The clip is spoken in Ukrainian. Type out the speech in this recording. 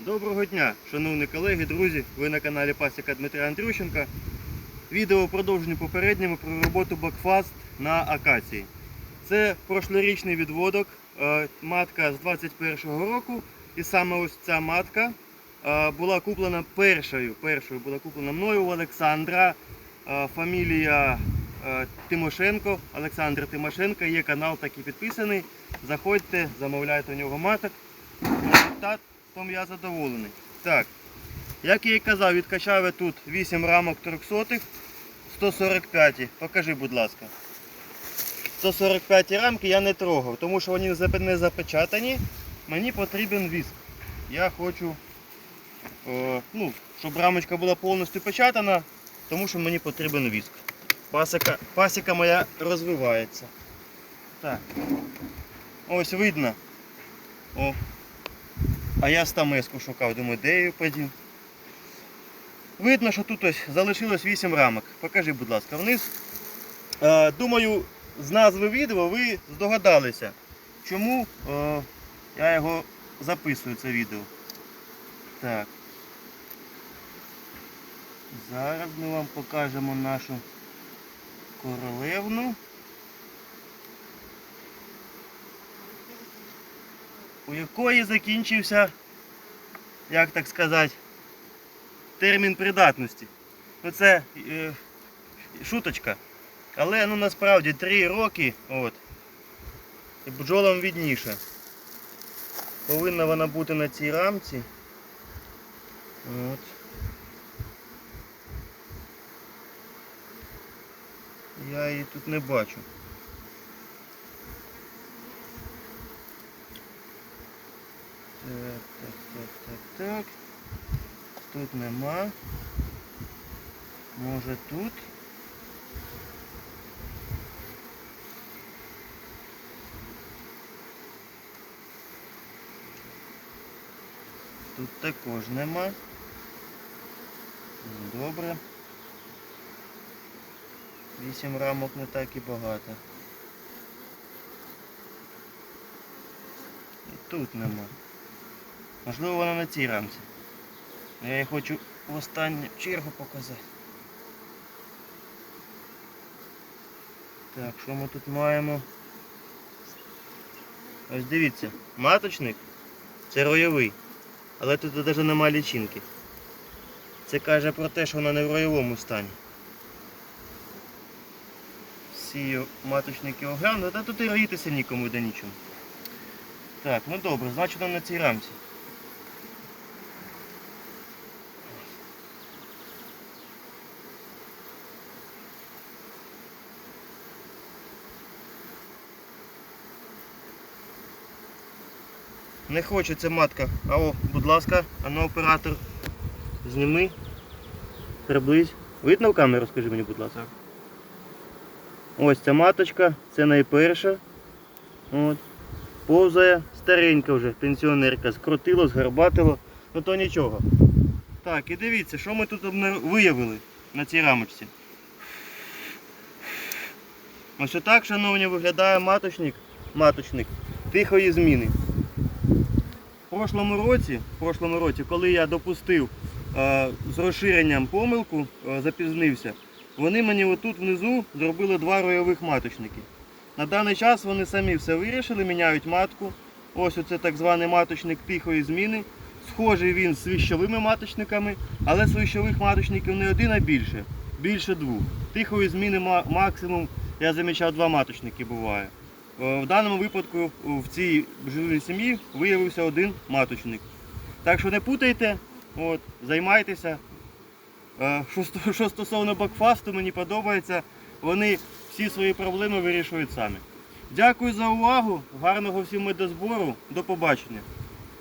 Доброго дня, шановні колеги, друзі. Ви на каналі Пасіка Дмитря Андрющенка. Відео продовження попередньому про роботу Бакфаст на акації. Це прошлорічний відводок, е, матка з 21-го року. І саме ось ця матка е, була куплена першою. Першою була куплена мною у Олександра. Е, Фамілія Тимошенко, Олександр Тимошенко. Є канал такий підписаний. Заходьте, замовляйте у нього маток. Результат тому я задоволений. Так, як я і казав, відкачав я тут 8 рамок 300 145. Покажи, будь ласка. 145 рамки я не трогав, тому що вони не запечатані. Мені потрібен віск. Я хочу, е, ну, щоб рамочка була повністю печатана, тому що мені потрібен віск. Пасіка, пасіка моя розвивається. Так. Ось видно. О, а я стамеску шукав, думаю, де я її подів. Видно, що тут ось залишилось 8 рамок. Покажи, будь ласка, вниз. Е, думаю, з назви відео ви здогадалися, чому е, я його записую, це відео. Так. Зараз ми вам покажемо нашу королевну. У якої закінчився, як так сказати, термін придатності. Ну це е, шуточка. Але ну насправді 3 роки, от, і бджолам відніше. Повинна вона бути на цій рамці. От. Я її тут не бачу. Так, так, так, так, так. Тут нема. Може тут. Тут також нема. Добре. Вісім рамок не так і багато. І тут нема. Можливо, вона на цій рамці. Я її хочу в останню чергу показати. Так, що ми тут маємо? Ось дивіться, маточник це роєвий, але тут навіть немає лічинки. Це каже про те, що вона не в роєвому стані. Всі маточники оглянули, та тут і роїтися нікому де нічого. Так, ну добре, значить вона на цій рамці. Не хочеться матка. А о, будь ласка, а ну оператор. Зніми. Приблизь. Видно в камеру, скажи мені, будь ласка. Ось ця маточка, це найперша. От. Повзає старенька вже, пенсіонерка, скрутило, згарбатило, ну то нічого. Так, і дивіться, що ми тут виявили на цій рамочці. Ось отак, шановні, виглядає маточник, маточник тихої зміни. В прошлому році, в прошлому році, коли я допустив е, з розширенням помилку, е, запізнився, вони мені отут внизу зробили два ройових маточники. На даний час вони самі все вирішили, міняють матку. Ось оце так званий маточник тихої зміни. Схожий він з свіщовими маточниками, але свіщових маточників не один, а більше. Більше двох. Тихої зміни максимум, я замічав, два маточники буває. Е, В даному випадку в цій жилій сім'ї виявився один маточник. Так що не путайте, от, займайтеся. Е, Що, що стосовно бакфасту, мені подобається. Вони всі свої проблеми вирішують самі. Дякую за увагу, гарного всім медозбору, до побачення.